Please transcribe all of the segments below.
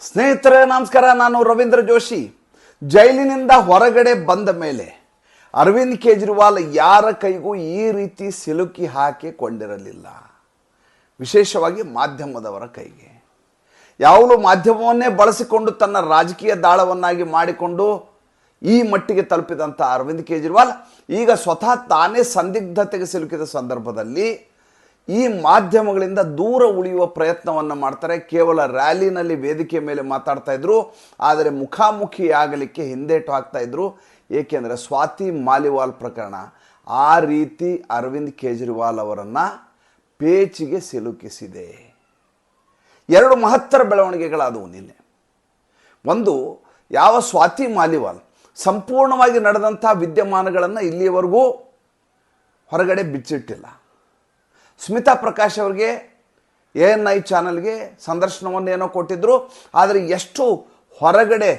ಸ್ನೇಹಿತರೆ, ನಮಸ್ಕಾರ. ನಾನು ರವೀಂದ್ರ ಜೋಶಿ. ಜೈಲಿನಿಂದ ಹೊರಗಡೆ ಬಂದ ಮೇಲೆ ಅರವಿಂದ್ ಕೇಜ್ರಿವಾಲ್ ಯಾರ ಕೈಗೂ ಈ ರೀತಿ ಸಿಲುಕಿ ಹಾಕಿಕೊಂಡಿರಲಿಲ್ಲ. ವಿಶೇಷವಾಗಿ ಮಾಧ್ಯಮದವರ ಕೈಗೆ. ಯಾವಲೂ ಮಾಧ್ಯಮವನ್ನೇ ಬಳಸಿಕೊಂಡು ತನ್ನ ರಾಜಕೀಯ ದಾಳವನ್ನಾಗಿ ಮಾಡಿಕೊಂಡು ಈ ಮಟ್ಟಿಗೆ ತಲುಪಿದಂಥ ಅರವಿಂದ್ ಕೇಜ್ರಿವಾಲ್ ಈಗ ಸ್ವತಃ ತಾನೇ ಸಂದಿಗ್ಧತೆಗೆ ಸಿಲುಕಿದ ಸಂದರ್ಭದಲ್ಲಿ ಈ ಮಾಧ್ಯಮಗಳಿಂದ ದೂರ ಉಳಿಯುವ ಪ್ರಯತ್ನವನ್ನು ಮಾಡ್ತಾರೆ. ಕೇವಲ ರ್ಯಾಲಿನಲ್ಲಿ ವೇದಿಕೆ ಮೇಲೆ ಮಾತಾಡ್ತಾ ಇದ್ರು. ಆದರೆ ಮುಖಾಮುಖಿ ಆಗಲಿಕ್ಕೆ ಹಿಂದೇಟು ಹಾಕ್ತಾ ಇದ್ರು. ಏಕೆಂದರೆ ಸ್ವಾತಿ ಮಾಲಿವಾಲ್ ಪ್ರಕರಣ. ಆ ರೀತಿ ಅರವಿಂದ್ ಕೇಜ್ರಿವಾಲ್ ಅವರನ್ನು ಪೇಚಿಗೆ ಸಿಲುಕಿಸಿದೆ. ಎರಡು ಮಹತ್ತರ ಬೆಳವಣಿಗೆಗಳಾದವು ನಿನ್ನೆ. ಒಂದು, ಯಾವ ಸ್ವಾತಿ ಮಾಲಿವಾಲ್ ಸಂಪೂರ್ಣವಾಗಿ ನಡೆದಂಥ ವಿದ್ಯಮಾನಗಳನ್ನು ಇಲ್ಲಿಯವರೆಗೂ ಹೊರಗಡೆ ಬಿಚ್ಚಿಟ್ಟಿಲ್ಲ. ಸ್ಮಿತಾ ಪ್ರಕಾಶ್ ಅವರಿಗೆ ಎ ಎನ್ ಐ ಚಾನಲ್ಗೆ ಸಂದರ್ಶನವನ್ನು ಏನೋ ಕೊಟ್ಟಿದ್ದರು ಆದರೆ ಎಷ್ಟು ಹೊರಗಡೆ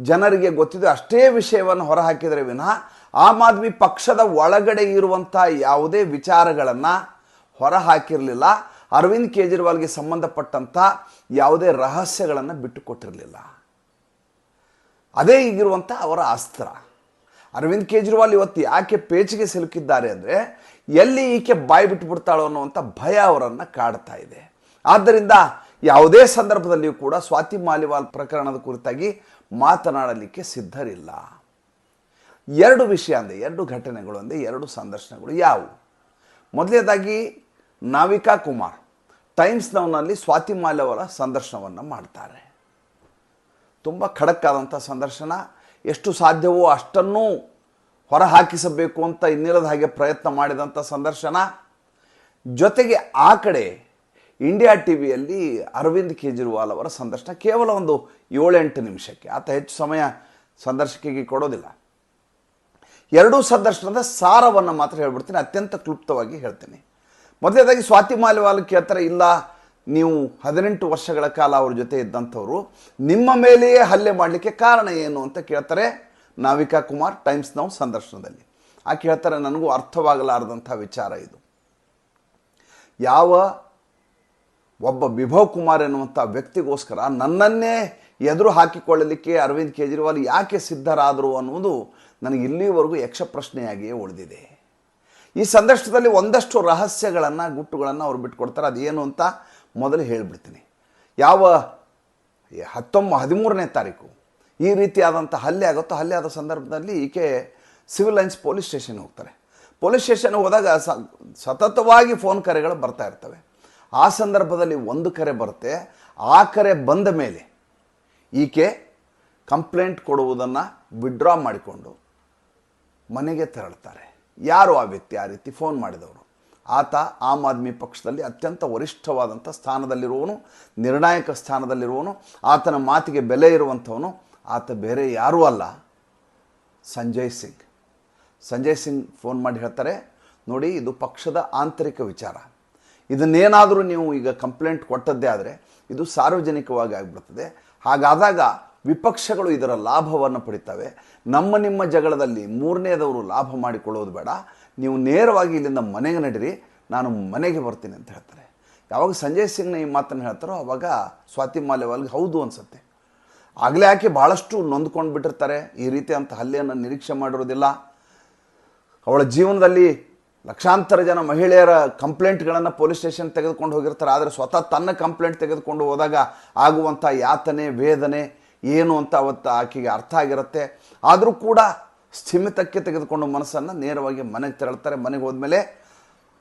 ಜನರಿಗೆ ಗೊತ್ತಿದೆ ಅಷ್ಟೇ ವಿಷಯವನ್ನು ಹೊರಹಾಕಿದರೆ ವಿನಃ ಆಮ್ ಆದ್ಮಿ ಪಕ್ಷದ ಒಳಗಡೆ ಇರುವಂಥ ಯಾವುದೇ ವಿಚಾರಗಳನ್ನು ಹೊರಹಾಕಿರಲಿಲ್ಲ. ಅರವಿಂದ್ ಕೇಜ್ರಿವಾಲ್ಗೆ ಸಂಬಂಧಪಟ್ಟಂಥ ಯಾವುದೇ ರಹಸ್ಯಗಳನ್ನು ಬಿಟ್ಟುಕೊಟ್ಟಿರಲಿಲ್ಲ. ಅದೇ ಈಗಿರುವಂಥ ಅವರ ಅಸ್ತ್ರ. ಅರವಿಂದ್ ಕೇಜ್ರಿವಾಲ್ ಇವತ್ತು ಯಾಕೆ ಪೇಚಿಗೆ ಸಿಲುಕಿದ್ದಾರೆ ಅಂದರೆ ಎಲ್ಲಿ ಈಕೆ ಬಾಯಿ ಬಿಟ್ಟುಬಿಡ್ತಾಳೋ ಅನ್ನುವಂಥ ಭಯ ಅವರನ್ನು ಕಾಡ್ತಾ ಇದೆ. ಆದ್ದರಿಂದ ಯಾವುದೇ ಸಂದರ್ಭದಲ್ಲಿಯೂ ಕೂಡ ಸ್ವಾತಿ ಮಾಲಿವಾಲ್ ಪ್ರಕರಣದ ಕುರಿತಾಗಿ ಮಾತನಾಡಲಿಕ್ಕೆ ಸಿದ್ಧರಿಲ್ಲ. ಎರಡು ವಿಷಯ ಅಂದರೆ ಎರಡು ಘಟನೆಗಳು ಅಂದರೆ ಎರಡು ಸಂದರ್ಶನಗಳು ಯಾವುವು? ಮೊದಲನೇದಾಗಿ, ನಾವಿಕಾ ಕುಮಾರ್ ಟೈಮ್ಸ್ ನೌನಲ್ಲಿ ಸ್ವಾತಿ ಮಾಲಿಯವರ ಸಂದರ್ಶನವನ್ನು ಮಾಡ್ತಾರೆ. ತುಂಬ ಖಡಕ್ಕಾದಂಥ ಸಂದರ್ಶನ. ಎಷ್ಟು ಸಾಧ್ಯವೋ ಅಷ್ಟನ್ನೂ ಹೊರಹಾಕಿಸಬೇಕು ಅಂತ ಇನ್ನಿಲ್ಲದ ಹಾಗೆ ಪ್ರಯತ್ನ ಮಾಡಿದಂಥ ಸಂದರ್ಶನ. ಜೊತೆಗೆ ಆ ಕಡೆ ಇಂಡಿಯಾ ಟಿ ವಿಯಲ್ಲಿ ಅರವಿಂದ್ ಕೇಜ್ರಿವಾಲ್ ಅವರ ಸಂದರ್ಶನ ಕೇವಲ ಒಂದು ಏಳೆಂಟು ನಿಮಿಷಕ್ಕೆ. ಆತ ಹೆಚ್ಚು ಸಮಯ ಸಂದರ್ಶಕಿಗೆ ಕೊಡೋದಿಲ್ಲ. ಎರಡೂ ಸಂದರ್ಶನದ ಸಾರವನ್ನು ಮಾತ್ರ ಹೇಳ್ಬಿಡ್ತೀನಿ. ಅತ್ಯಂತ ಕ್ಲುಪ್ತವಾಗಿ ಹೇಳ್ತೀನಿ. ಮೊದಲನೇದಾಗಿ ಸ್ವಾತಿ ಮಾಲಿವಾಲ್ ಕೇಳ್ತಾರೆ ಇಲ್ಲ. ನೀವು ಹದಿನೆಂಟು ವರ್ಷಗಳ ಕಾಲ ಅವ್ರ ಜೊತೆ ಇದ್ದಂಥವ್ರು. ನಿಮ್ಮ ಮೇಲೆಯೇ ಹಲ್ಲೆ ಮಾಡಲಿಕ್ಕೆ ಕಾರಣ ಏನು ಅಂತ ಕೇಳ್ತಾರೆ. ನಾವಿಕಾ ಕುಮಾರ್ ಟೈಮ್ಸ್ ನಾವು ಸಂದರ್ಶನದಲ್ಲಿ. ಆಕೆ ಹೇಳ್ತಾರೆ, ನನಗೂ ಅರ್ಥವಾಗಲಾರದಂಥ ವಿಚಾರ ಇದು. ಯಾವ ಒಬ್ಬ ವಿಭವ್ ಕುಮಾರ್ ಎನ್ನುವಂಥ ವ್ಯಕ್ತಿಗೋಸ್ಕರ ನನ್ನನ್ನೇ ಎದುರು ಹಾಕಿಕೊಳ್ಳಲಿಕ್ಕೆ ಅರವಿಂದ್ ಕೇಜ್ರಿವಾಲ್ ಯಾಕೆ ಸಿದ್ಧರಾದರು ಅನ್ನುವುದು ನನಗೆ ಇಲ್ಲಿವರೆಗೂ ಯಕ್ಷ ಪ್ರಶ್ನೆಯಾಗಿಯೇ ಉಳಿದಿದೆ. ಈ ಸಂದರ್ಶನದಲ್ಲಿ ಒಂದಷ್ಟು ರಹಸ್ಯಗಳನ್ನು, ಗುಟ್ಟುಗಳನ್ನು ಅವ್ರು ಬಿಟ್ಕೊಡ್ತಾರೆ. ಅದೇನು ಅಂತ ಮೊದಲು ಹೇಳಿಬಿಡ್ತೀನಿ. ಯಾವ ಹತ್ತೊಂಬ ಹದಿಮೂರನೇ ತಾರೀಕು ಈ ರೀತಿಯಾದಂಥ ಹಲ್ಲೆ ಆಗುತ್ತೋ ಹಲ್ಲೆ ಆದ ಸಂದರ್ಭದಲ್ಲಿ ಈಕೆ ಸಿವಿಲ್ ಲೈನ್ಸ್ ಪೊಲೀಸ್ ಸ್ಟೇಷನ್ ಹೋಗ್ತಾರೆ. ಪೊಲೀಸ್ ಸ್ಟೇಷನ್ಗೆ ಹೋದಾಗ ಸತತವಾಗಿ ಫೋನ್ ಕರೆಗಳು ಬರ್ತಾ ಇರ್ತವೆ. ಆ ಸಂದರ್ಭದಲ್ಲಿ ಒಂದು ಕರೆ ಬರುತ್ತೆ. ಆ ಕರೆ ಬಂದ ಮೇಲೆ ಈಕೆ ಕಂಪ್ಲೇಂಟ್ ಕೊಡುವುದನ್ನು ವಿಡ್ರಾ ಮಾಡಿಕೊಂಡು ಮನೆಗೆ ತೆರಳ್ತಾರೆ. ಯಾರು ಆ ವ್ಯಕ್ತಿ? ಆ ರೀತಿ ಫೋನ್ ಮಾಡಿದವರು ಆತ ಆಮ್ ಆದ್ಮಿ ಪಕ್ಷದಲ್ಲಿ ಅತ್ಯಂತ ವರಿಷ್ಠವಾದಂಥ ಸ್ಥಾನದಲ್ಲಿರುವವನು, ನಿರ್ಣಾಯಕ ಸ್ಥಾನದಲ್ಲಿರುವವನು, ಆತನ ಮಾತಿಗೆ ಬೆಲೆ ಇರುವಂಥವನು ಆತ ಬೇರೆ ಯಾರೂ ಅಲ್ಲ, ಸಂಜಯ್ ಸಿಂಗ್. ಸಂಜಯ್ ಸಿಂಗ್ ಫೋನ್ ಮಾಡಿ ಹೇಳ್ತಾರೆ, ನೋಡಿ, ಇದು ಪಕ್ಷದ ಆಂತರಿಕ ವಿಚಾರ. ಇದನ್ನೇನಾದರೂ ನೀವು ಈಗ ಕಂಪ್ಲೇಂಟ್ ಕೊಟ್ಟದ್ದೇ ಆದರೆ ಇದು ಸಾರ್ವಜನಿಕವಾಗಿ ಆಗಿಬಿಡ್ತದೆ. ಹಾಗಾದಾಗ ವಿಪಕ್ಷಗಳು ಇದರ ಲಾಭವನ್ನು ಪಡಿತವೆ. ನಮ್ಮ ನಿಮ್ಮ ಜಗಳದಲ್ಲಿ ಮೂರನೇದವರು ಲಾಭ ಮಾಡಿಕೊಳ್ಳೋದು ಬೇಡ. ನೀವು ನೇರವಾಗಿ ಇಲ್ಲಿಂದ ಮನೆಗೆ ನಡೀರಿ. ನಾನು ಮನೆಗೆ ಬರ್ತೀನಿ ಅಂತ ಹೇಳ್ತಾರೆ. ಯಾವಾಗ ಸಂಜಯ್ ಸಿಂಗ್ನ ಈ ಮಾತನ್ನು ಹೇಳ್ತಾರೋ ಅವಾಗ ಸ್ವಾತಿ ಮಾಲ್ಯವಾಲ್ಗೆ ಹೌದು ಅನಿಸುತ್ತೆ. ಆಗಲೇ ಆಕೆ ಭಾಳಷ್ಟು ನೊಂದ್ಕೊಂಡು ಬಿಟ್ಟಿರ್ತಾರೆ ಈ ರೀತಿ ಅಂತ ಹಲ್ಲೆಯನ್ನು ನಿರೀಕ್ಷೆ ಮಾಡಿರೋದಿಲ್ಲ. ಅವಳ ಜೀವನದಲ್ಲಿ ಲಕ್ಷಾಂತರ ಜನ ಮಹಿಳೆಯರ ಕಂಪ್ಲೇಂಟ್ಗಳನ್ನು ಪೊಲೀಸ್ ಸ್ಟೇಷನ್ ತೆಗೆದುಕೊಂಡು ಹೋಗಿರ್ತಾರೆ. ಆದರೆ ಸ್ವತಃ ತನ್ನ ಕಂಪ್ಲೇಂಟ್ ತೆಗೆದುಕೊಂಡು ಹೋದಾಗ ಆಗುವಂಥ ಯಾತನೆ, ವೇದನೆ ಏನು ಅಂತ ಅವತ್ತು ಆಕೆಗೆ ಅರ್ಥ ಆಗಿರುತ್ತೆ. ಆದರೂ ಕೂಡ ಸ್ಥಿಮಿತಕ್ಕೆ ತೆಗೆದುಕೊಂಡು ಮನಸ್ಸನ್ನು ನೇರವಾಗಿ ಮನೆಗೆ ತೆರಳ್ತಾರೆ. ಮನೆಗೆ ಹೋದ್ಮೇಲೆ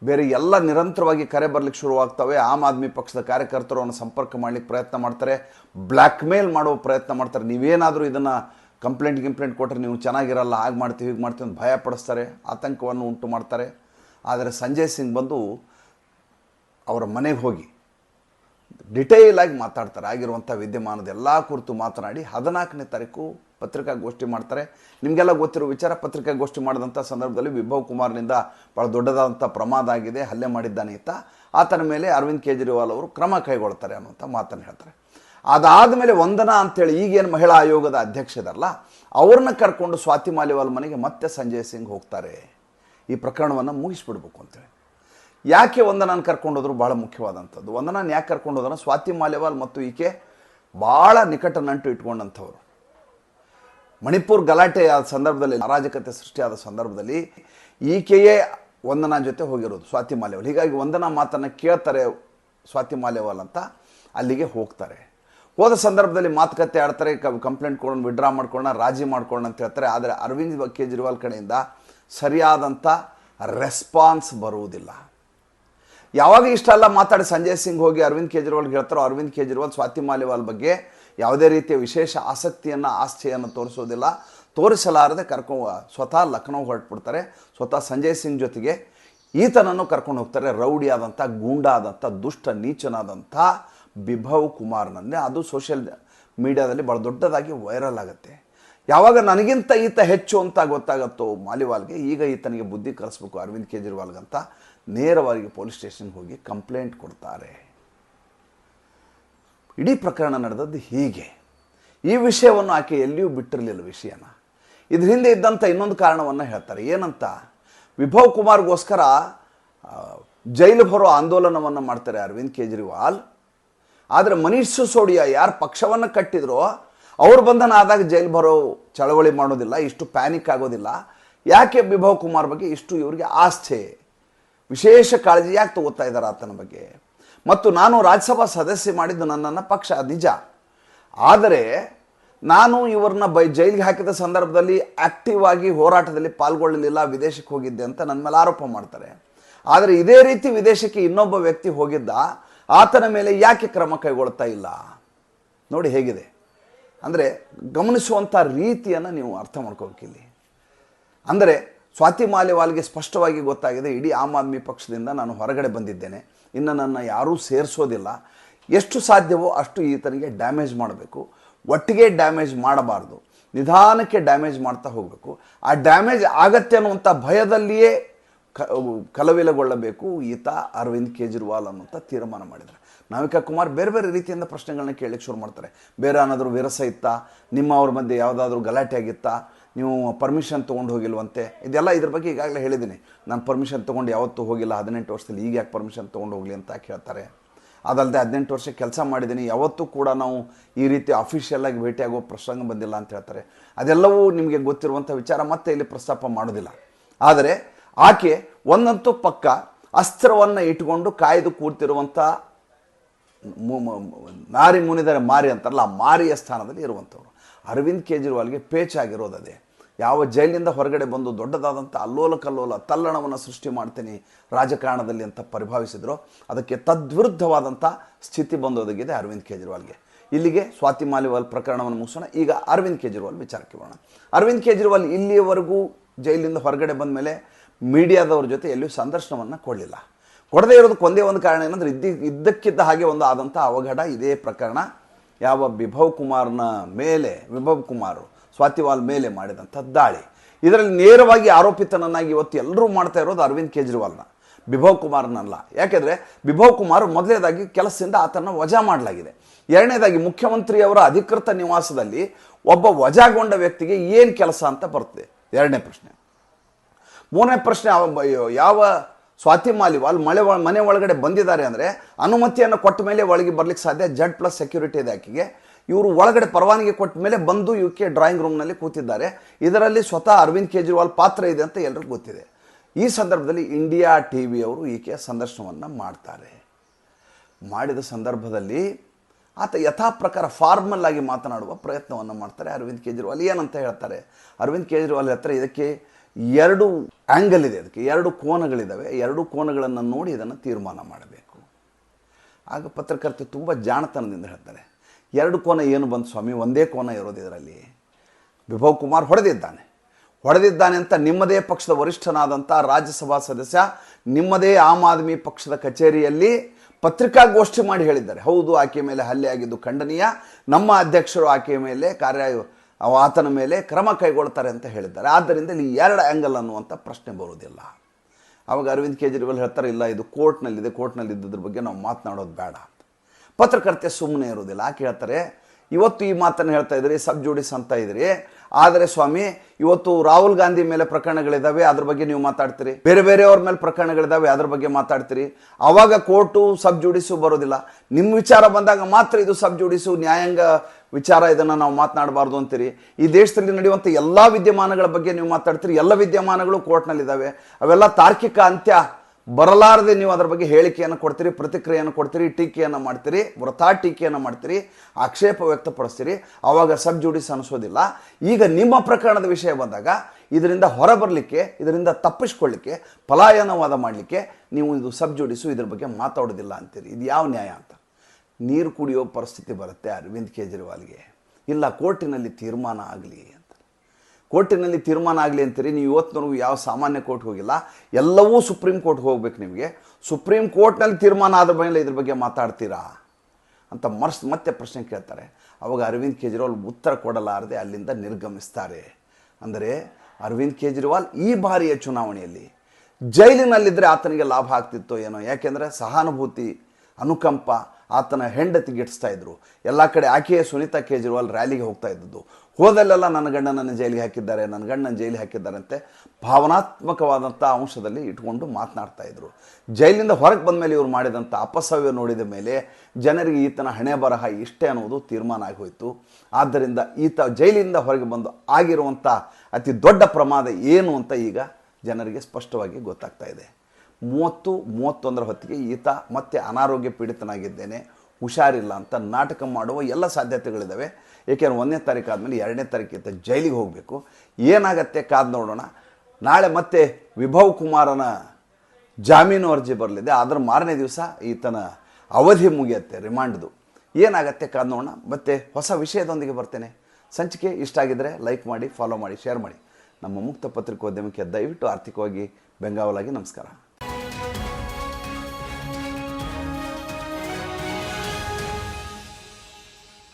ಬೇರೆ ಎಲ್ಲ ನಿರಂತರವಾಗಿ ಕರೆ ಬರಲಿಕ್ಕೆ ಶುರುವಾಗ್ತವೆ, ಆಮ್ ಆದ್ಮಿ ಪಕ್ಷದ ಕಾರ್ಯಕರ್ತರು ಅವನ್ನ ಸಂಪರ್ಕ ಮಾಡಲಿಕ್ಕೆ ಪ್ರಯತ್ನ ಮಾಡ್ತಾರೆ ಬ್ಲ್ಯಾಕ್ ಮೇಲ್ ಮಾಡುವ ಪ್ರಯತ್ನ ಮಾಡ್ತಾರೆ. ನೀವೇನಾದರೂ ಇದನ್ನು ಕಂಪ್ಲೇಂಟ್ ಗಿಂಪ್ಲೇಂಟ್ ಕೊಟ್ಟರೆ ನೀವು ಚೆನ್ನಾಗಿರಲ್ಲ, ಹಾಗೆ ಮಾಡ್ತೀವಿ, ಹೀಗೆ ಮಾಡ್ತೀವಿ ಅಂತ ಭಯ ಪಡಿಸ್ತಾರೆ, ಆತಂಕವನ್ನು ಉಂಟು ಮಾಡ್ತಾರೆ. ಆದರೆ ಸಂಜಯ್ ಸಿಂಗ್ ಬಂದು ಅವರ ಮನೆಗೆ ಹೋಗಿ ಡಿಟೇಲ್ ಆಗಿ ಮಾತಾಡ್ತಾರೆ. ಆಗಿರುವಂಥ ವಿದ್ಯಮಾನದ ಎಲ್ಲ ಕುರಿತು ಮಾತನಾಡಿ ಹದಿನಾಲ್ಕನೇ ತಾರೀಕು ಪತ್ರಿಕಾಗೋಷ್ಠಿ ಮಾಡ್ತಾರೆ. ನಿಮಗೆಲ್ಲ ಗೊತ್ತಿರೋ ವಿಚಾರ ಪತ್ರಿಕಾಗೋಷ್ಠಿ ಮಾಡಿದಂಥ ಸಂದರ್ಭದಲ್ಲಿ ವಿಭವ್ ಕುಮಾರ್ನಿಂದ ಭಾಳ ದೊಡ್ಡದಾದಂಥ ಪ್ರಮಾದ ಆಗಿದೆ, ಹಲ್ಲೆ ಮಾಡಿದ್ದಾನೆ ಅಂತ. ಆತನ ಮೇಲೆ ಅರವಿಂದ್ ಕೇಜ್ರಿವಾಲ್ ಅವರು ಕ್ರಮ ಕೈಗೊಳ್ತಾರೆ ಅನ್ನುವಂಥ ಮಾತನ್ನು ಹೇಳ್ತಾರೆ. ಅದಾದ ಮೇಲೆ ವಂದನಾ ಅಂತೇಳಿ ಈಗೇನು ಮಹಿಳಾ ಆಯೋಗದ ಅಧ್ಯಕ್ಷ ಇದಾರಲ್ಲ, ಅವ್ರನ್ನ ಕರ್ಕೊಂಡು ಸ್ವಾತಿ ಮಾಲಿವಾಲ್ ಮನೆಗೆ ಮತ್ತೆ ಸಂಜಯ್ ಸಿಂಗ್ ಹೋಗ್ತಾರೆ. ಈ ಪ್ರಕರಣವನ್ನು ಮುಗಿಸ್ಬಿಡ್ಬೇಕು ಅಂತೇಳಿ. ಯಾಕೆ ವಂದನಾನ್ ಕರ್ಕೊಂಡೋದ್ರು ಭಾಳ ಮುಖ್ಯವಾದಂಥದ್ದು? ವಂದನಾನ್ ಯಾಕೆ ಕರ್ಕೊಂಡು ಹೋದ್ರೆ ಸ್ವಾತಿ ಮಾಲೆವಾಲ್ ಮತ್ತು ಈಕೆ ಭಾಳ ನಿಕಟ ನಂಟು ಇಟ್ಕೊಂಡಂಥವ್ರು. ಮಣಿಪುರ್ ಆದ ಸಂದರ್ಭದಲ್ಲಿ, ಅರಾಜಕತೆ ಸೃಷ್ಟಿಯಾದ ಸಂದರ್ಭದಲ್ಲಿ ಈಕೆಯೇ ವಂದನಾ ಜೊತೆ ಹೋಗಿರೋದು, ಸ್ವಾತಿ ಮಾಲೆವಾಲ್. ಹೀಗಾಗಿ ವಂದನಾ ಮಾತನ್ನು ಕೇಳ್ತಾರೆ ಸ್ವಾತಿ ಮಾಲೆವಾಲ್ ಅಂತ, ಅಲ್ಲಿಗೆ ಹೋಗ್ತಾರೆ. ಹೋದ ಸಂದರ್ಭದಲ್ಲಿ ಮಾತುಕತೆ ಆಡ್ತಾರೆ ಕಂಪ್ಲೇಂಟ್ ಕೊಡೋಣ ವಿಡ್ರಾ ಮಾಡ್ಕೊಳ್ಳೋಣ ರಾಜಿ ಮಾಡ್ಕೊಳ್ಳೋಣ ಅಂತ ಹೇಳ್ತಾರೆ. ಆದರೆ ಅರವಿಂದ್ ಕೇಜ್ರಿವಾಲ್ ಕಡೆಯಿಂದ ಸರಿಯಾದಂಥ ರೆಸ್ಪಾನ್ಸ್ ಬರುವುದಿಲ್ಲ. ಯಾವಾಗ ಇಷ್ಟೆಲ್ಲ ಮಾತಾಡಿ ಸಂಜಯ್ ಸಿಂಗ್ ಹೋಗಿ ಅರವಿಂದ್ ಕೇಜ್ರಿವಾಲ್ಗೆ ಹೇಳ್ತಾರೋ ಅರವಿಂದ್ ಕೇಜ್ರಿವಾಲ್, ಸ್ವಾತಿ ಮಾಲಿವಾಲ್ ಬಗ್ಗೆ ಯಾವುದೇ ರೀತಿಯ ವಿಶೇಷ ಆಸಕ್ತಿಯನ್ನು, ಆಸ್ಥೆಯನ್ನು ತೋರಿಸೋದಿಲ್ಲ. ತೋರಿಸಲಾರದೆ ಕರ್ಕೊ ಸ್ವತಃ ಲಕ್ನೋ ಹೊರಟ್ಬಿಡ್ತಾರೆ. ಸ್ವತಃ ಸಂಜಯ್ ಸಿಂಗ್ ಜೊತೆಗೆ ಈತನನ್ನು ಕರ್ಕೊಂಡು ಹೋಗ್ತಾರೆ. ರೌಡಿ ಆದಂಥ ಗೂಂಡಾದಂಥ ದುಷ್ಟ ನೀಚನಾದಂಥ ಬಿಭವ್ ಕುಮಾರ್ನನ್ನೇ. ಅದು ಸೋಷಿಯಲ್ ಮೀಡಿಯಾದಲ್ಲಿ ಭಾಳ ದೊಡ್ಡದಾಗಿ ವೈರಲ್ ಆಗುತ್ತೆ. ಯಾವಾಗ ನನಗಿಂತ ಈತ ಹೆಚ್ಚು ಅಂತ ಗೊತ್ತಾಗುತ್ತೋ ಮಾಲಿವಾಲ್ಗೆ, ಈಗ ಈತನಿಗೆ ಬುದ್ಧಿ ಕಲಿಸ್ಬೇಕು ಅರವಿಂದ್ ಕೇಜ್ರಿವಾಲ್ಗಂತ. ನೇರವಾಗಿ ಪೊಲೀಸ್ ಸ್ಟೇಷನ್ಗೆ ಹೋಗಿ ಕಂಪ್ಲೇಂಟ್ ಕೊಡ್ತಾರೆ. ಇಡೀ ಪ್ರಕರಣ ನಡೆದದ್ದು ಹೀಗೆ. ಈ ವಿಷಯವನ್ನು ಆಕೆ ಎಲ್ಲಿಯೂ ಬಿಟ್ಟಿರಲಿಲ್ಲ ವಿಷಯನ. ಇದ್ರ ಹಿಂದೆ ಇದ್ದಂಥ ಇನ್ನೊಂದು ಕಾರಣವನ್ನು ಹೇಳ್ತಾರೆ. ಏನಂತ? ವಿಭವ್ ಕುಮಾರ್ಗೋಸ್ಕರ ಜೈಲು ಬರೋ ಆಂದೋಲನವನ್ನು ಮಾಡ್ತಾರೆ ಅರವಿಂದ್ ಕೇಜ್ರಿವಾಲ್. ಆದರೆ ಮನೀಶ್ ಸಿಸೋಡಿಯಾ ಯಾರು ಪಕ್ಷವನ್ನು ಕಟ್ಟಿದ್ರೋ, ಅವ್ರ ಬಂಧನ ಆದಾಗ ಜೈಲು ಬರೋ ಚಳವಳಿ ಮಾಡೋದಿಲ್ಲ, ಇಷ್ಟು ಪ್ಯಾನಿಕ್ ಆಗೋದಿಲ್ಲ. ಯಾಕೆ ವಿಭವ್ ಕುಮಾರ್ ಬಗ್ಗೆ ಇಷ್ಟು ಇವರಿಗೆ ಆಸ್ಥೆ? ವಿಶೇಷ ಕಾಳಜಿ ಯಾಕೆ ತಗೋತಾ ಇದ್ದಾರೆ ಆತನ ಬಗ್ಗೆ? ಮತ್ತು ನಾನು ರಾಜ್ಯಸಭಾ ಸದಸ್ಯ ಮಾಡಿದ್ದು ನನ್ನನ್ನು ಪಕ್ಷ, ನಿಜ. ಆದರೆ ನಾನು ಇವರನ್ನ ಬೈ ಜೈಲಿಗೆ ಹಾಕಿದ ಸಂದರ್ಭದಲ್ಲಿ ಆಕ್ಟಿವ್ ಆಗಿ ಹೋರಾಟದಲ್ಲಿ ಪಾಲ್ಗೊಳ್ಳಲಿಲ್ಲ, ವಿದೇಶಕ್ಕೆ ಹೋಗಿದ್ದೆ ಅಂತ ನನ್ನ ಮೇಲೆ ಆರೋಪ ಮಾಡ್ತಾರೆ. ಆದರೆ ಇದೇ ರೀತಿ ವಿದೇಶಕ್ಕೆ ಇನ್ನೊಬ್ಬ ವ್ಯಕ್ತಿ ಹೋಗಿದ್ದ, ಆತನ ಮೇಲೆ ಯಾಕೆ ಕ್ರಮ ಕೈಗೊಳ್ತಾ ಇಲ್ಲ? ನೋಡಿ ಹೇಗಿದೆ. ಅಂದರೆ ಗಮನಿಸುವಂಥ ರೀತಿಯನ್ನು ನೀವು ಅರ್ಥ ಮಾಡ್ಕೋಬೇಕಿಲ್ಲಿ. ಅಂದರೆ ಸ್ವಾತಿ ಮಾಲೆವಾಲ್ಗೆ ಸ್ಪಷ್ಟವಾಗಿ ಗೊತ್ತಾಗಿದೆ, ಇಡೀ ಆಮ್ ಆದ್ಮಿ ಪಕ್ಷದಿಂದ ನಾನು ಹೊರಗಡೆ ಬಂದಿದ್ದೇನೆ. ಇನ್ನು ನನ್ನ ಯಾರೂ ಸೇರಿಸೋದಿಲ್ಲ. ಎಷ್ಟು ಸಾಧ್ಯವೋ ಅಷ್ಟು ಈತನಿಗೆ ಡ್ಯಾಮೇಜ್ ಮಾಡಬೇಕು. ಒಟ್ಟಿಗೆ ಡ್ಯಾಮೇಜ್ ಮಾಡಬಾರ್ದು. ನಿಧಾನಕ್ಕೆ ಡ್ಯಾಮೇಜ್ ಮಾಡ್ತಾ ಹೋಗಬೇಕು. ಆ ಡ್ಯಾಮೇಜ್ ಆಗತ್ತೆ ಅನ್ನುವಂಥ ಭಯದಲ್ಲಿಯೇ ಕ, ಕಲವಿಲಗೊಳ್ಳಬೇಕು ಈತ ಅರವಿಂದ್ ಕೇಜ್ರಿವಾಲ್ ಅನ್ನುವಂಥ ತೀರ್ಮಾನ ಮಾಡಿದ್ದಾರೆ ನಾವಿಕಾ ಕುಮಾರ್ ಬೇರೆ ಬೇರೆ ರೀತಿಯಿಂದ ಪ್ರಶ್ನೆಗಳನ್ನ ಕೇಳಲಿಕ್ಕೆ ಶುರು ಮಾಡ್ತಾರೆ. ಬೇರೆ ಏನಾದರೂ ವಿರಸ ಇತ್ತಾ? ನಿಮ್ಮ ಅವ್ರ ಮಧ್ಯೆ ಯಾವುದಾದ್ರೂ ಗಲಾಟೆ ಆಗಿತ್ತಾ? ನೀವು ಪರ್ಮಿಷನ್ ತೊಗೊಂಡು ಹೋಗಿಲ್ವಂತೆ. ಇದೆಲ್ಲ ಇದ್ರ ಬಗ್ಗೆ ಈಗಾಗಲೇ ಹೇಳಿದ್ದೀನಿ. ನಾನು ಪರ್ಮಿಷನ್ ತೊಗೊಂಡು ಯಾವತ್ತೂ ಹೋಗಿಲ್ಲ. ಹದಿನೆಂಟು ವರ್ಷದಲ್ಲಿ ಈಗ ಯಾಕೆ ಪರ್ಮಿಷನ್ ತೊಗೊಂಡು ಹೋಗಲಿ ಅಂತ ಕೇಳ್ತಾರೆ. ಅದಲ್ಲದೆ ಹದಿನೆಂಟು ವರ್ಷ ಕೆಲಸ ಮಾಡಿದ್ದೀನಿ. ಯಾವತ್ತೂ ಕೂಡ ನಾವು ಈ ರೀತಿ ಅಫಿಷಿಯಲ್ಲಾಗಿ ಭೇಟಿಯಾಗುವ ಭೇಟಿಯಾಗೋ ಪ್ರಸಂಗ ಬಂದಿಲ್ಲ ಅಂತ ಹೇಳ್ತಾರೆ. ಅದೆಲ್ಲವೂ ನಿಮಗೆ ಗೊತ್ತಿರುವಂಥ ವಿಚಾರ ಮತ್ತೆ ಇಲ್ಲಿ ಪ್ರಸ್ತಾಪ ಮಾಡೋದಿಲ್ಲ. ಆದರೆ ಆಕೆ ಒಂದಂತೂ ಪಕ್ಕ ಅಸ್ತ್ರವನ್ನು ಇಟ್ಕೊಂಡು ಕಾಯ್ದು ಕೂರ್ತಿರುವಂಥ ಮು- ಮು- ಮು- ನಾರಿ ಮುನಿದರೆ ಮಾರಿ ಅಂತಾರಲ್ಲ, ಆ ಮಾರಿಯ ಸ್ಥಾನದಲ್ಲಿ ಇರುವಂಥವ್ರು. ಅರವಿಂದ್ ಕೇಜ್ರಿವಾಲ್ಗೆ ಪೇಚಾಗಿರೋದು ಅದೇ ಯಾವ ಜೈಲಿನಿಂದ ಹೊರಗಡೆ ಬಂದು ದೊಡ್ಡದಾದಂಥ ಅಲ್ಲೋಲ ಕಲ್ಲೋಲ ತಲ್ಲಣವನ್ನು ಸೃಷ್ಟಿ ಮಾಡ್ತೀನಿ ರಾಜಕಾರಣದಲ್ಲಿ ಅಂತ ಪರಿಭಾವಿಸಿದ್ರು. ಅದಕ್ಕೆ ತದ್ವಿರುದ್ಧವಾದಂಥ ಸ್ಥಿತಿ ಬಂದೊದಗಿದೆ ಅರವಿಂದ್ ಕೇಜ್ರಿವಾಲ್ಗೆ. ಇಲ್ಲಿಗೆ ಸ್ವಾತಿ ಮಾಲಿವಾಲ್ ಪ್ರಕರಣವನ್ನು ಮುಗಿಸೋಣ. ಈಗ ಅರವಿಂದ್ ಕೇಜ್ರಿವಾಲ್ ವಿಚಾರಕ್ಕೆ ಬರೋಣ. ಅರವಿಂದ್ ಕೇಜ್ರಿವಾಲ್ ಇಲ್ಲಿಯವರೆಗೂ ಜೈಲಿಂದ ಹೊರಗಡೆ ಬಂದ ಮೇಲೆ ಮೀಡಿಯಾದವ್ರ ಜೊತೆ ಎಲ್ಲೂ ಸಂದರ್ಶನವನ್ನು ಕೊಡಲಿಲ್ಲ. ಕೊಡದೇ ಇರೋದಕ್ಕೆ ಒಂದೇ ಒಂದು ಕಾರಣ ಏನಂದ್ರೆ ಇದ್ದಿ, ಇದ್ದಕ್ಕಿದ್ದ ಹಾಗೆ ಒಂದು ಆದಂಥ ಅವಘಡ ಇದೇ ಪ್ರಕರಣ. ಯಾವ ವಿಭವ್ ಕುಮಾರ್ನ ಮೇಲೆ, ವಿಭವ್ ಕುಮಾರ್ ಸ್ವಾತಿವಾಲ್ ಮೇಲೆ ಮಾಡಿದಂಥ ದಾಳಿ. ಇದರಲ್ಲಿ ನೇರವಾಗಿ ಆರೋಪಿತನನ್ನಾಗಿ ಇವತ್ತು ಎಲ್ಲರೂ ಮಾಡ್ತಾ ಇರೋದು ಅರವಿಂದ್ ಕೇಜ್ರಿವಾಲ್ನ. ವಿಭವ್ ಕುಮಾರ್ನಲ್ಲ. ಯಾಕೆಂದರೆ ವಿಭವ್ ಕುಮಾರ್ ಮೊದಲನೇದಾಗಿ ಕೆಲಸದಿಂದ ಆತನ ವಜಾ ಮಾಡಲಾಗಿದೆ. ಎರಡನೇದಾಗಿ ಮುಖ್ಯಮಂತ್ರಿಯವರ ಅಧಿಕೃತ ನಿವಾಸದಲ್ಲಿ ಒಬ್ಬ ವಜಾಗೊಂಡ ವ್ಯಕ್ತಿಗೆ ಏನು ಕೆಲಸ ಅಂತ ಬರ್ತದೆ? ಎರಡನೇ ಪ್ರಶ್ನೆ. ಮೂರನೇ ಪ್ರಶ್ನೆ, ಯಾವ ಸ್ವಾತಿ ಮಾಲಿವಾಲ್ ಮಳೆ ಮನೆ ಒಳಗಡೆ ಬಂದಿದ್ದಾರೆ ಅಂದರೆ ಅನುಮತಿಯನ್ನು ಕೊಟ್ಟ ಮೇಲೆ ಒಳಗೆ ಬರ್ಲಿಕ್ಕೆ ಸಾಧ್ಯ. ಜಡ್ ಪ್ಲಸ್ ಸೆಕ್ಯೂರಿಟಿ ಇದೆ ಆಕೆಗೆ. ಇವರು ಒಳಗಡೆ ಪರವಾನಗಿ ಕೊಟ್ಟ ಮೇಲೆ ಬಂದು ಇವಕ್ಕೆ ಡ್ರಾಯಿಂಗ್ ರೂಮ್ನಲ್ಲಿ ಕೂತಿದ್ದಾರೆ. ಇದರಲ್ಲಿ ಸ್ವತಃ ಅರವಿಂದ್ ಕೇಜ್ರಿವಾಲ್ ಪಾತ್ರ ಇದೆ ಅಂತ ಎಲ್ರಿಗೂ ಗೊತ್ತಿದೆ. ಈ ಸಂದರ್ಭದಲ್ಲಿ ಇಂಡಿಯಾ ಟಿ ವಿಯವರು ಈಕೆಯ ಸಂದರ್ಶನವನ್ನು ಮಾಡ್ತಾರೆ. ಮಾಡಿದ ಸಂದರ್ಭದಲ್ಲಿ ಆತ ಯಥಾ ಪ್ರಕಾರ ಫಾರ್ಮಲ್ ಆಗಿ ಮಾತನಾಡುವ ಪ್ರಯತ್ನವನ್ನು ಮಾಡ್ತಾರೆ ಅರವಿಂದ್ ಕೇಜ್ರಿವಾಲ್. ಏನಂತ ಹೇಳ್ತಾರೆ? ಅರವಿಂದ್ ಕೇಜ್ರಿವಾಲ್ ಹತ್ರ ಇದಕ್ಕೆ ಎರಡು ಆ್ಯಂಗಲ್ ಇದೆ ಅದಕ್ಕೆ. ಎರಡು ಕೋನಗಳಿದ್ದಾವೆ ಎರಡು ಕೋನಗಳನ್ನು ನೋಡಿ ಇದನ್ನು ತೀರ್ಮಾನ ಮಾಡಬೇಕು. ಆಗ ಪತ್ರಕರ್ತೆ ತುಂಬ ಜಾಣತನದಿಂದ ಹೇಳ್ತಾರೆ ಎರಡು ಕೋನ ಏನು ಬಂತು ಸ್ವಾಮಿ? ಒಂದೇ ಕೋನ ಇರೋದು ಇದರಲ್ಲಿ. ವಿಭವ್ ಕುಮಾರ್ ಹೊಡೆದಿದ್ದಾನೆ. ಹೊಡೆದಿದ್ದಾನೆ ಅಂತ ನಿಮ್ಮದೇ ಪಕ್ಷದ ವರಿಷ್ಠನಾದಂಥ ರಾಜ್ಯಸಭಾ ಸದಸ್ಯ, ನಿಮ್ಮದೇ ಆಮ್ ಆದ್ಮಿ ಪಕ್ಷದ ಕಚೇರಿಯಲ್ಲಿ ಪತ್ರಿಕಾಗೋಷ್ಠಿ ಮಾಡಿ ಹೇಳಿದ್ದಾರೆ. ಹೌದು ಆಕೆಯ ಮೇಲೆ ಹಲ್ಲೆ ಆಗಿದ್ದು ಖಂಡನೀಯ. ನಮ್ಮ ಅಧ್ಯಕ್ಷರು ಆಕೆಯ ಮೇಲೆ ಕಾರ್ಯ ಆತನ ಮೇಲೆ ಕ್ರಮ ಕೈಗೊಳ್ತಾರೆ ಅಂತ ಹೇಳಿದ್ದಾರೆ. ಆದ್ದರಿಂದ ಇಲ್ಲಿ ಎರಡು ಆ್ಯಂಗಲ್ ಅನ್ನುವಂಥ ಪ್ರಶ್ನೆ ಬರುವುದಿಲ್ಲ. ಅವಾಗ ಅರವಿಂದ್ ಕೇಜ್ರಿವಾಲ್ ಹೇಳ್ತಾರೆ, ಇಲ್ಲ, ಇದು ಕೋರ್ಟ್ನಲ್ಲಿದೆ ಕೋರ್ಟ್ನಲ್ಲಿ ಇದ್ದದ್ರ ಬಗ್ಗೆ ನಾವು ಮಾತನಾಡೋದು ಬೇಡ ಪತ್ರಕರ್ತೆ ಸುಮ್ಮನೆ ಇರೋದಿಲ್ಲ ಯಾಕೆ ಹೇಳ್ತಾರೆ, ಇವತ್ತು ಈ ಮಾತನ್ನು ಹೇಳ್ತಾ ಇದ್ರಿ, ಸಬ್ ಜೂಡಿಸ್ ಅಂತ ಇದ್ರಿ. ಆದರೆ ಸ್ವಾಮಿ, ಇವತ್ತು ರಾಹುಲ್ ಗಾಂಧಿ ಮೇಲೆ ಪ್ರಕರಣಗಳಿದ್ದಾವೆ ಅದ್ರ ಬಗ್ಗೆ ನೀವು ಮಾತಾಡ್ತೀರಿ. ಬೇರೆ ಬೇರೆಯವ್ರ ಮೇಲೆ ಪ್ರಕರಣಗಳಿದ್ದಾವೆ ಅದ್ರ ಬಗ್ಗೆ ಮಾತಾಡ್ತೀರಿ. ಅವಾಗ ಕೋರ್ಟು ಸಬ್ ಜುಡಿಸು ಬರೋದಿಲ್ಲ ನಿಮ್ಮ ವಿಚಾರ ಬಂದಾಗ ಮಾತ್ರ ಇದು ಸಬ್ ಜೋಡಿಸು ನ್ಯಾಯಾಂಗ ವಿಚಾರ ಇದನ್ನು ನಾವು ಮಾತನಾಡಬಾರ್ದು ಅಂತೀರಿ. ಈ ದೇಶದಲ್ಲಿ ನಡೆಯುವಂಥ ಎಲ್ಲ ವಿದ್ಯಮಾನಗಳ ಬಗ್ಗೆ ನೀವು ಮಾತಾಡ್ತೀರಿ. ಎಲ್ಲ ವಿದ್ಯಮಾನಗಳು ಕೋರ್ಟ್ನಲ್ಲಿದ್ದಾವೆ. ಅವೆಲ್ಲ ತಾರ್ಕಿಕ ಅಂತ್ಯ ಬರಲಾರದೆ ನೀವು ಅದರ ಬಗ್ಗೆ ಹೇಳಿಕೆಯನ್ನು ಕೊಡ್ತೀರಿ, ಪ್ರತಿಕ್ರಿಯೆಯನ್ನು ಕೊಡ್ತೀರಿ, ಟೀಕೆಯನ್ನು ಮಾಡ್ತೀರಿ, ವೃಥಾ ಟೀಕೆಯನ್ನು ಮಾಡ್ತೀರಿ, ಆಕ್ಷೇಪ ವ್ಯಕ್ತಪಡಿಸ್ತೀರಿ. ಆವಾಗ ಸಬ್ ಜುಡಿಸ್ ಅನಿಸೋದಿಲ್ಲ. ಈಗ ನಿಮ್ಮ ಪ್ರಕರಣದ ವಿಷಯ ಬಂದಾಗ ಇದರಿಂದ ಹೊರಬರಲಿಕ್ಕೆ, ಇದರಿಂದ ತಪ್ಪಿಸ್ಕೊಳ್ಳಿಕ್ಕೆ, ಪಲಾಯನವಾದ ಮಾಡಲಿಕ್ಕೆ ನೀವು ಇದು ಸಬ್ ಜುಡಿಸು ಇದ್ರ ಬಗ್ಗೆ ಮಾತಾಡೋದಿಲ್ಲ ಅಂತೀರಿ. ಇದು ಯಾವ ನ್ಯಾಯ ಅಂತ? ನೀರು ಕುಡಿಯೋ ಪರಿಸ್ಥಿತಿ ಬರುತ್ತೆ ಅರವಿಂದ್ ಕೇಜ್ರಿವಾಲ್ಗೆ. ಇಲ್ಲ, ಕೋರ್ಟಿನಲ್ಲಿ ತೀರ್ಮಾನ ಆಗಲಿ ಅಂತ. ಕೋರ್ಟಿನಲ್ಲಿ ತೀರ್ಮಾನ ಆಗಲಿ ಅಂತೀರಿ, ನೀವು ಇವತ್ತಿನವರೆಗೂ ಯಾವ ಸಾಮಾನ್ಯ ಕೋರ್ಟ್ ಹೋಗಿಲ್ಲ, ಎಲ್ಲವೂ ಸುಪ್ರೀಂ ಕೋರ್ಟ್ಗೆ ಹೋಗ್ಬೇಕು ನಿಮಗೆ. ಸುಪ್ರೀಂ ಕೋರ್ಟ್ನಲ್ಲಿ ತೀರ್ಮಾನ ಆದ ಮೇಲೆ ಇದ್ರ ಬಗ್ಗೆ ಮಾತಾಡ್ತೀರಾ? ಅಂತ ಮರ್ಸ್, ಮತ್ತೆ ಪ್ರಶ್ನೆ ಕೇಳ್ತಾರೆ. ಅವಾಗ ಅರವಿಂದ್ ಕೇಜ್ರಿವಾಲ್ ಉತ್ತರ ಕೊಡಲಾರದೆ ಅಲ್ಲಿಂದ ನಿರ್ಗಮಿಸ್ತಾರೆ. ಅಂದರೆ ಅರವಿಂದ್ ಕೇಜ್ರಿವಾಲ್ ಈ ಬಾರಿಯ ಚುನಾವಣೆಯಲ್ಲಿ ಜೈಲಿನಲ್ಲಿದ್ದರೆ ಆತನಿಗೆ ಲಾಭ ಆಗ್ತಿತ್ತೋ ಏನೋ? ಯಾಕೆಂದರೆ ಸಹಾನುಭೂತಿ, ಅನುಕಂಪ ಆತನ ಹೆಂಡತಿ ಗಿಟ್ಟಿಸ್ತಾ ಇದ್ರು. ಎಲ್ಲ ಕಡೆ ಆಕೆಯೇ ಸುನೀತಾ ಕೇಜ್ರಿವಾಲ್ ರ್ಯಾಲಿಗೆ ಹೋಗ್ತಾ ಇದ್ದದ್ದು. ಹೋದಲ್ಲೆಲ್ಲ ನನ್ನ ಗಂಡನನ್ನು ಜೈಲಿಗೆ ಹಾಕಿದ್ದಾರೆ, ನನ್ನ ಗಂಡನ ಜೈಲಿಗೆ ಹಾಕಿದ್ದಾರಂತೆ. ಭಾವನಾತ್ಮಕವಾದಂಥ ಅಂಶದಲ್ಲಿ ಇಟ್ಕೊಂಡು ಮಾತನಾಡ್ತಾ ಇದ್ರು. ಜೈಲಿಂದ ಹೊರಗೆ ಬಂದ ಮೇಲೆ ಇವರು ಮಾಡಿದಂಥ ಅಪಸವ್ಯ ನೋಡಿದ ಮೇಲೆ ಜನರಿಗೆ ಈತನ ಹಣೆ ಬರಹ ಇಷ್ಟೇ ಅನ್ನೋದು ತೀರ್ಮಾನ ಆಗೋಯಿತು ಆದ್ದರಿಂದ ಈತ ಜೈಲಿಂದ ಹೊರಗೆ ಬಂದು ಆಗಿರುವಂಥ ಅತಿ ದೊಡ್ಡ ಪ್ರಮಾದ ಏನು ಅಂತ ಈಗ ಜನರಿಗೆ ಸ್ಪಷ್ಟವಾಗಿ ಗೊತ್ತಾಗ್ತಾ ಇದೆ. ಮೂವತ್ತು, ಮೂವತ್ತೊಂದರ ಹೊತ್ತಿಗೆ ಈತ ಮತ್ತೆ ಅನಾರೋಗ್ಯ ಪೀಡಿತನಾಗಿದ್ದೇನೆ, ಹುಷಾರಿಲ್ಲ ಅಂತ ನಾಟಕ ಮಾಡುವ ಎಲ್ಲ ಸಾಧ್ಯತೆಗಳಿದ್ದಾವೆ ಏಕೆಂದರೆ ಒಂದನೇ ತಾರೀಕು ಆದಮೇಲೆ ಎರಡನೇ ತಾರೀಕಿಂತ ಜೈಲಿಗೆ ಹೋಗಬೇಕು. ಏನಾಗತ್ತೆ ಕಾದು ನೋಡೋಣ. ನಾಳೆ ಮತ್ತೆ ವಿಭವ್ ಕುಮಾರನ ಜಾಮೀನು ಅರ್ಜಿ ಬರಲಿದೆ. ಅದರ ಮಾರನೇ ದಿವಸ ಈತನ ಅವಧಿ ಮುಗಿಯುತ್ತೆ ರಿಮಾಂಡ್ದು. ಏನಾಗತ್ತೆ ಕಾದು ನೋಡೋಣ. ಮತ್ತೆ ಹೊಸ ವಿಷಯದೊಂದಿಗೆ ಬರ್ತೇನೆ. ಸಂಚಿಕೆ ಇಷ್ಟ ಆಗಿದ್ದರೆ ಲೈಕ್ ಮಾಡಿ, ಫಾಲೋ ಮಾಡಿ, ಶೇರ್ ಮಾಡಿ. ನಮ್ಮ ಮುಕ್ತ ಪತ್ರಿಕೋದ್ಯಮಕ್ಕೆ ದಯವಿಟ್ಟು ಆರ್ಥಿಕವಾಗಿ ಬೆಂಗಾವಲಾಗಿ ನಮಸ್ಕಾರ.